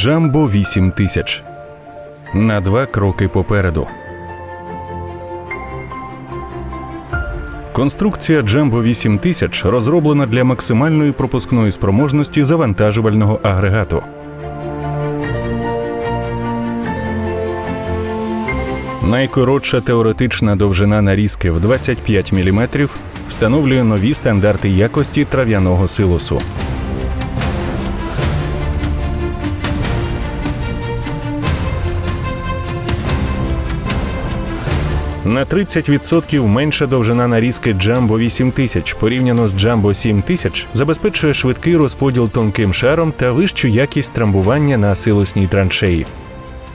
Джамбо 8000. На два кроки попереду. Конструкція Джамбо 8000 розроблена для максимальної пропускної спроможності завантажувального агрегату. Найкоротша теоретична довжина нарізки в 25 мм встановлює нові стандарти якості трав'яного силосу. На 30% менша довжина нарізки Jumbo 8000 порівняно з Jumbo 7000 забезпечує швидкий розподіл тонким шаром та вищу якість трамбування на силосній траншеї.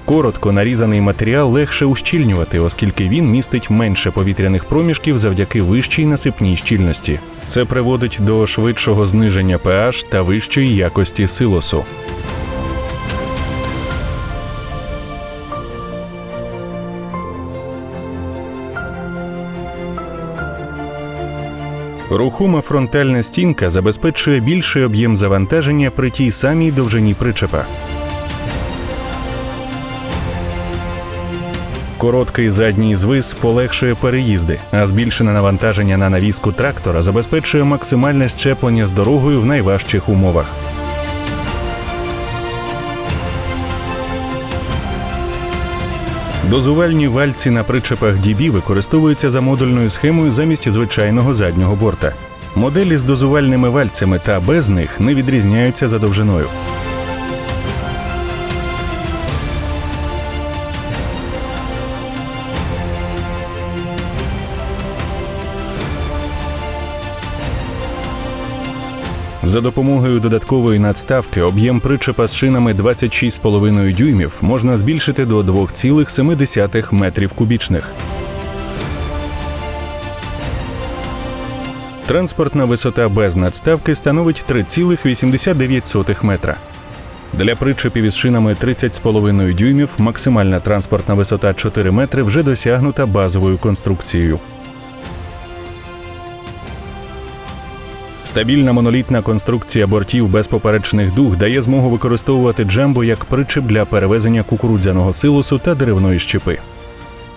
Коротко нарізаний матеріал легше ущільнювати, оскільки він містить менше повітряних проміжків завдяки вищій насипній щільності. Це приводить до швидшого зниження pH та вищої якості силосу. Рухома фронтальна стінка забезпечує більший об'єм завантаження при тій самій довжині причепа. Короткий задній звис полегшує переїзди, а збільшене навантаження на навіску трактора забезпечує максимальне щеплення з дорогою в найважчих умовах. Дозувальні вальці на причепах DB використовуються за модульною схемою замість звичайного заднього борта. Моделі з дозувальними вальцями та без них не відрізняються за довжиною. За допомогою додаткової надставки об'єм причепа з шинами 26,5 дюймів можна збільшити до 2,7 метрів кубічних. Транспортна висота без надставки становить 3,89 метра. Для причепів із шинами 30,5 дюймів максимальна транспортна висота 4 метри вже досягнута базовою конструкцією. Стабільна монолітна конструкція бортів без поперечних дуг дає змогу використовувати джембо як причеп для перевезення кукурудзяного силосу та деревної щепи.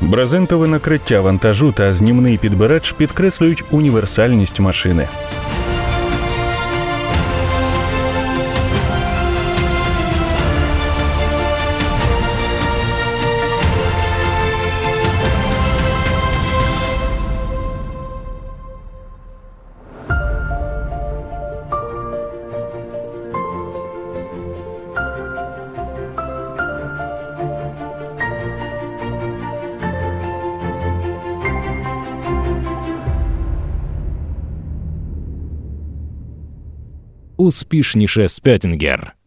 Брезентове накриття вантажу та знімний підбирач підкреслюють універсальність машини. Успішніше Спеттінгер.